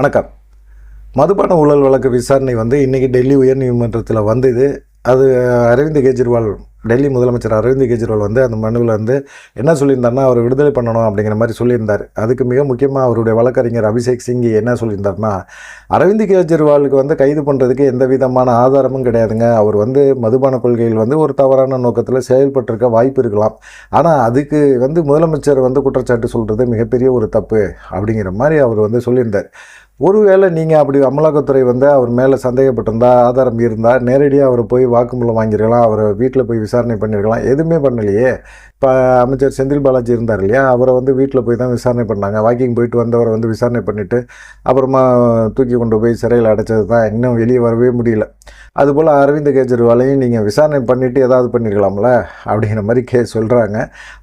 வணக்கம். மதுபான ஊழல் வழக்கு விசாரணை வந்து இன்றைக்கி டெல்லி உயர்நீதிமன்றத்தில் வந்தது. அது அரவிந்த் கெஜ்ரிவால் டெல்லி முதலமைச்சர் அரவிந்த் கெஜ்ரிவால் வந்து அந்த மனுவில் வந்து என்ன சொல்லியிருந்தாருன்னா அவர் விடுதலை பண்ணணும் அப்படிங்கிற மாதிரி சொல்லியிருந்தார். அதுக்கு மிக முக்கியமாக அவருடைய வழக்கறிஞர் அபிஷேக் சிங்கி என்ன சொல்லியிருந்தாருன்னா அரவிந்த் கெஜ்ரிவாலுக்கு வந்து கைது பண்ணுறதுக்கு எந்த விதமான ஆதாரமும் கிடையாதுங்க. அவர் வந்து மதுபான கொள்கையில் வந்து ஒரு தவறான நோக்கத்தில் செயல்பட்டிருக்க வாய்ப்பு இருக்கலாம். ஆனால் அதுக்கு வந்து முதலமைச்சர் வந்து குற்றச்சாட்டு சொல்கிறது மிகப்பெரிய ஒரு தப்பு அப்படிங்கிற மாதிரி அவர் வந்து சொல்லியிருந்தார். ஒருவேளை நீங்கள் அப்படி அமலாக்கத்துறை வந்து அவர் மேலே சந்தேகப்பட்டிருந்தா ஆதாரம் இருந்தால் நேரடியாக அவரை போய் வாக்குமூலம் வாங்கியிருக்கலாம் அவரை வீட்டில் போய் விசாரணை பண்ணியிருக்கலாம் எதுவுமே பண்ணலையே. இப்போ அமைச்சர் செந்தில் பாலாஜி இருந்தார் இல்லையா? அவரை வந்து வீட்டில் போய் தான் விசாரணை பண்ணாங்க. வாக்கிங் போயிட்டு வந்தவரை வந்து விசாரணை பண்ணிவிட்டு அப்புறமா தூக்கி கொண்டு போய் சிறையில் அடைச்சது தான் இன்னும் வெளியே வரவே முடியல. அதுபோல் அரவிந்த் கெஜ்ரிவாலையும் நீங்கள் விசாரணை பண்ணிவிட்டு ஏதாவது பண்ணியிருக்கலாம்ல அப்படிங்கிற மாதிரி கே சொல்கிறாங்க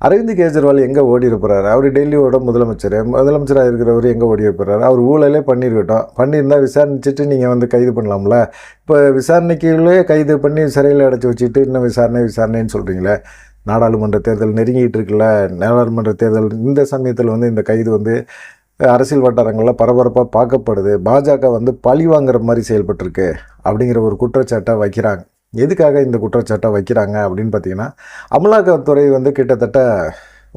அரவிந்த் கெஜ்ரிவால் எங்கே ஓடி இருப்பார் அவர் டெல்லியோட முதலமைச்சர். முதலமைச்சராக இருக்கிறவர் எங்கே ஓடி இருப்பார் அவர் ஊழலே பண்ணியிருக்கட்டும் பண்ணியிருந்தால் விசாரிச்சுட்டு நீங்கள் வந்து கைது பண்ணலாம்ல. இப்போ விசாரணைக்குள்ளே கைது பண்ணி சிறையில் அடைச்சி வச்சுட்டு இன்னும் விசாரணை விசாரணைன்னு சொல்கிறீங்களே நாடாளுமன்ற தேர்தல் நெருங்கிட்டு இருக்குல்ல. நாடாளுமன்ற தேர்தல் இந்த சமயத்தில் வந்து இந்த கைது வந்து அரசியல் வட்டாரங்களில் பரபரப்பாக பார்க்கப்படுது. பாஜக வந்து பழி வாங்குற மாதிரி செயல்பட்டிருக்கு அப்படிங்கிற ஒரு குற்றச்சாட்டை வைக்கிறாங்க. எதுக்காக இந்த குற்றச்சாட்டை வைக்கிறாங்க அப்படின்னு பார்த்தீங்கன்னா அமலாக்கத்துறை வந்து கிட்டத்தட்ட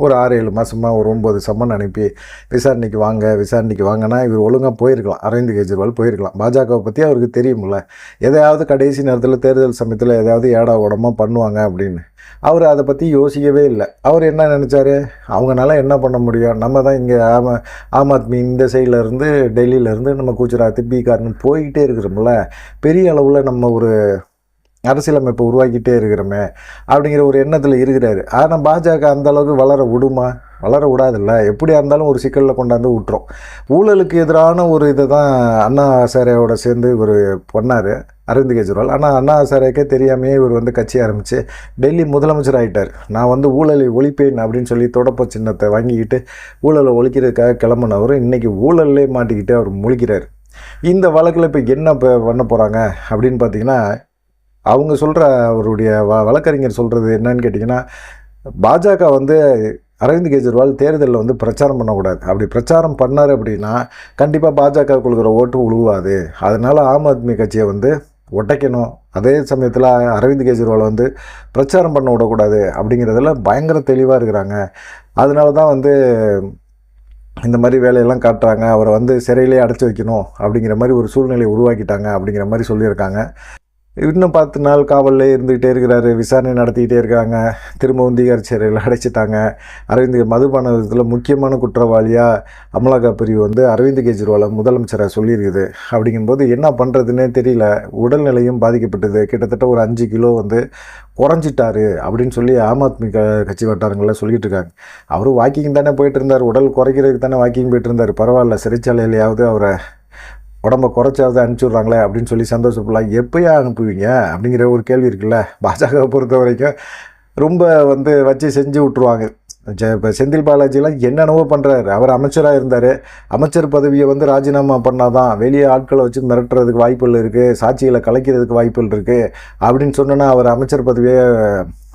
ஒரு ஆறு ஏழு மாதமாக ஒரு ஒன்பது சம்மன் அனுப்பி விசாரணைக்கு வாங்க விசாரணைக்கு வாங்கன்னா இவர் ஒழுங்காக போயிருக்கலாம். அரவிந்த் கெஜ்ரிவால் போயிருக்கலாம். பாஜகவை பற்றி அவருக்கு தெரியும்ல. எதையாவது கடைசி நேரத்தில் தேர்தல் சமயத்தில் எதாவது ஏடா உடமா பண்ணுவாங்க அப்படின்னு. அவர் அதை பற்றி யோசிக்கவே இல்லை. அவர் என்ன நினச்சாரு? அவங்கனால என்ன பண்ண முடியும்? நம்ம தான் இங்கே ஆம ஆம் ஆத்மி இந்த சைடில் இருந்து டெல்லியிலேருந்து நம்ம குஜராத் பீகார்னு போய்கிட்டே இருக்கிறோம்ல. பெரிய அளவில் நம்ம ஒரு அரசியலமைப்பை உருவாக்கிட்டே இருக்கிறோமே அப்படிங்கிற ஒரு எண்ணத்தில் இருக்கிறாரு. ஆனால் பாஜக அந்தளவுக்கு வளர விடுமா? வளர விடாதில்ல. எப்படியா இருந்தாலும் ஒரு சிக்கலில் கொண்டாந்து விட்டுரும். ஊழலுக்கு எதிரான ஒரு இதை தான் அண்ணா ஹசாரேயோட சேர்ந்து இவர் பண்ணார் அரவிந்த் கெஜ்ரிவால். ஆனால் அண்ணா ஆசாரியாக்கே தெரியாமையே இவர் வந்து கட்சி ஆரம்பித்து டெல்லி முதலமைச்சர் ஆகிட்டார் நான் வந்து ஊழலை ஒழிப்பேன் அப்படின்னு சொல்லி தொடப்ப சின்னத்தை வாங்கிக்கிட்டு ஊழலை ஒழிக்கிறதுக்காக கிளம்புனவர் இன்றைக்கி ஊழல்லே மாட்டிக்கிட்டு அவர் முழிக்கிறார். இந்த வழக்கில் இப்போ என்ன இப்போ பண்ண போகிறாங்க அப்படின்னு பார்த்தீங்கன்னா அவங்க சொல்கிற அவருடைய வ வழக்கறிஞர் சொல்கிறது என்னன்னு கேட்டிங்கன்னா பாஜக வந்து அரவிந்த் கெஜ்ரிவால் தேர்தலில் வந்து பிரச்சாரம் பண்ணக்கூடாது. அப்படி பிரச்சாரம் பண்ணார் அப்படின்னா கண்டிப்பாக பாஜக கொடுக்குற ஓட்டு உழுவாது. அதனால் ஆம் ஆத்மி கட்சியை வந்து ஒட்டைக்கணும். அதே சமயத்தில் அரவிந்த் கெஜ்ரிவால் வந்து பிரச்சாரம் பண்ண விடக்கூடாது அப்படிங்கிறதுல பயங்கர தெளிவாக இருக்கிறாங்க. அதனால தான் வந்து இந்த மாதிரி வேலையெல்லாம் காட்டுறாங்க. அவரை வந்து சிறையிலே அடைச்சி வைக்கணும் அப்படிங்கிற மாதிரி ஒரு சூழ்நிலையை உருவாக்கிட்டாங்க அப்படிங்கிற மாதிரி சொல்லியிருக்காங்க. இன்னும் பத்து நாள் காவலில் இருந்துக்கிட்டே இருக்கிறாரு. விசாரணை நடத்திக்கிட்டே இருக்காங்க. திரும்பவும் தீகார் சிறையில் அடைச்சிட்டாங்க. அரவிந்த் மதுபானத்தில் முக்கியமான குற்றவாளியாக அமலாக்க பிரிவு வந்து அரவிந்த் கெஜ்ரிவாலை முதலமைச்சராக சொல்லியிருக்குது. அப்படிங்கும்போது என்ன பண்ணுறதுன்னே தெரியல. உடல்நிலையும் பாதிக்கப்பட்டது. கிட்டத்தட்ட ஒரு அஞ்சு கிலோ வந்து குறைஞ்சிட்டாரு அப்படின்னு சொல்லி ஆம் ஆத்மி க கட்சி வட்டாரங்களில் சொல்லிட்டு இருக்காங்க. அவரும் வாக்கிங் தானே போயிட்டு இருந்தார். உடல் குறைக்கிறதுக்கு தானே வாக்கிங் போயிட்டு இருந்தார். பரவாயில்ல. சிறைச்சாலையிலையாவது அவரை உடம்ப குறைச்சாவது அனுப்பிச்சி அப்படின்னு சொல்லி சந்தோஷப்படலாம். எப்போயா அனுப்புவீங்க? அப்படிங்கிற ஒரு கேள்வி இருக்குல்ல. பாஜகவை பொறுத்த வரைக்கும் ரொம்ப வந்து வச்சு செஞ்சு விட்ருவாங்க இப்போ செந்தில் பாலாஜிலாம் என்னென்னவோ பண்ணுறாரு அவர் அமைச்சராக இருந்தார். அமைச்சர் பதவியை வந்து ராஜினாமா பண்ணாதான் வெளியே ஆட்களை வச்சு மிரட்டுறதுக்கு வாய்ப்புகள் இருக்குது சாட்சிகளை கலைக்கிறதுக்கு வாய்ப்புகள் இருக்குது அப்படின்னு சொன்னோன்னா அவர் அமைச்சர் பதவியை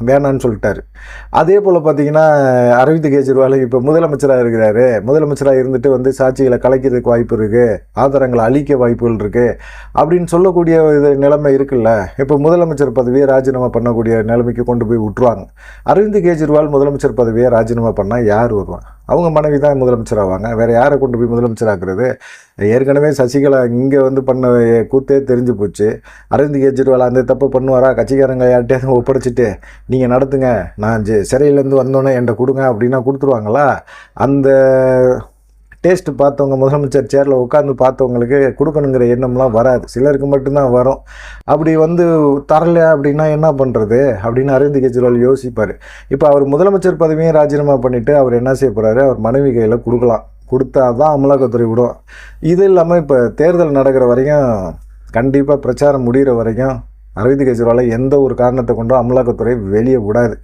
வேணான்னு சொல்லிட்டாரு. அதே போல் பார்த்தீங்கன்னா அரவிந்த் கெஜ்ரிவால் இப்போ முதலமைச்சராக இருக்கிறாரு. முதலமைச்சராக இருந்துட்டு வந்து சாட்சிகளை கலைக்கிறதுக்கு வாய்ப்பு இருக்குது ஆதாரங்களை அழிக்க வாய்ப்புகள் இருக்குது அப்படின்னு சொல்லக்கூடிய இது நிலைமை இருக்குல்ல. இப்போ முதலமைச்சர் பதவியை ராஜினாமா பண்ணக்கூடிய நிலைமைக்கு கொண்டு போய் விட்டுருவாங்க. அரவிந்த் கெஜ்ரிவால் முதலமைச்சர் பதவியை ராஜினாமா பண்ணால் யார் வருவாங்க அவங்க மனைவி தான் முதலமைச்சர் ஆவாங்க. வேறு யாரை கொண்டு போய் முதலமைச்சர் ஆக்குறது? ஏற்கனவே சசிகலா இங்கே வந்து பண்ண கூத்தே தெரிஞ்சு போச்சு. அரவிந்த் கெஜ்ரிவால் அந்த தப்பு பண்ணுவாரா? கட்சிக்காரங்க யார்கிட்டயாவது ஒப்படைச்சிட்டு நீங்கள் நடத்துங்க. நான் ஜெ சிறையிலேருந்து வந்தோன்னே என்கிட்ட கொடுங்க அப்படின்னா கொடுத்துருவாங்களா? அந்த டேஸ்ட் பார்த்தவங்க முதலமைச்சர் சேரில் உட்காந்து பார்த்தவங்களுக்கு கொடுக்கணுங்கிற எண்ணம்லாம் வராது. சிலருக்கு மட்டும்தான் வரும். அப்படி வந்து தரல அப்படின்னா என்ன பண்ணுறது அப்படின்னு அரவிந்த் கெஜ்ரிவால் யோசிப்பார். இப்போ அவர் முதலமைச்சர் பதவியும் ராஜினாமா பண்ணிவிட்டு அவர் என்ன செய்ய போகிறாரு அவர் மனைவி கையில் கொடுக்கலாம். கொடுத்தா தான் அமலாக்கத்துறை விடும். இது இல்லாமல் இப்போ தேர்தல் நடக்கிற வரைக்கும் கண்டிப்பாக பிரச்சாரம் முடிகிற வரைக்கும் அரவிந்த் கெஜ்ரிவாலை எந்த ஒரு காரணத்தை கொண்டும் அமலாக்கத்துறை வெளியே விடாது.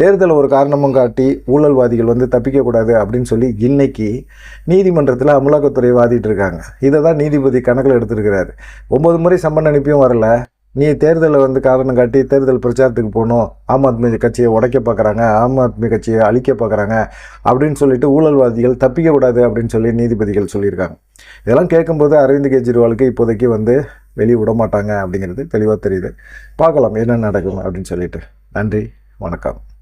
தேர்தலை ஒரு காரணமும் காட்டி ஊழல்வாதிகள் வந்து தப்பிக்கக்கூடாது அப்படின்னு சொல்லி இன்னைக்கு நீதிமன்றத்தில் அமலாக்கத்துறை வாதிட்டு இருக்காங்க. இதை தான் நீதிபதி கணக்கில் எடுத்திருக்கிறாரு. ஒம்பது முறை சம்மன் அனுப்பியும் வரல. நீ தேர்தலில் வந்து காரணம் காட்டி தேர்தல் பிரச்சாரத்துக்கு போகணும். ஆம் ஆத்மி கட்சியை உடைக்க பார்க்குறாங்க ஆம் ஆத்மி கட்சியை அழிக்க பார்க்குறாங்க அப்படின்னு சொல்லிட்டு ஊழல்வாதிகள் தப்பிக்க கூடாது அப்படின்னு சொல்லி நீதிபதிகள் சொல்லியிருக்காங்க. இதெல்லாம் கேட்கும்போது அரவிந்த் கெஜ்ரிவாலுக்கு இப்போதைக்கு வந்து வெளியே விட மாட்டாங்க அப்படிங்கிறது தெளிவாக தெரியுது. பார்க்கலாம் என்ன நடக்கும் அப்படின்னு சொல்லிட்டு. நன்றி வணக்கம்.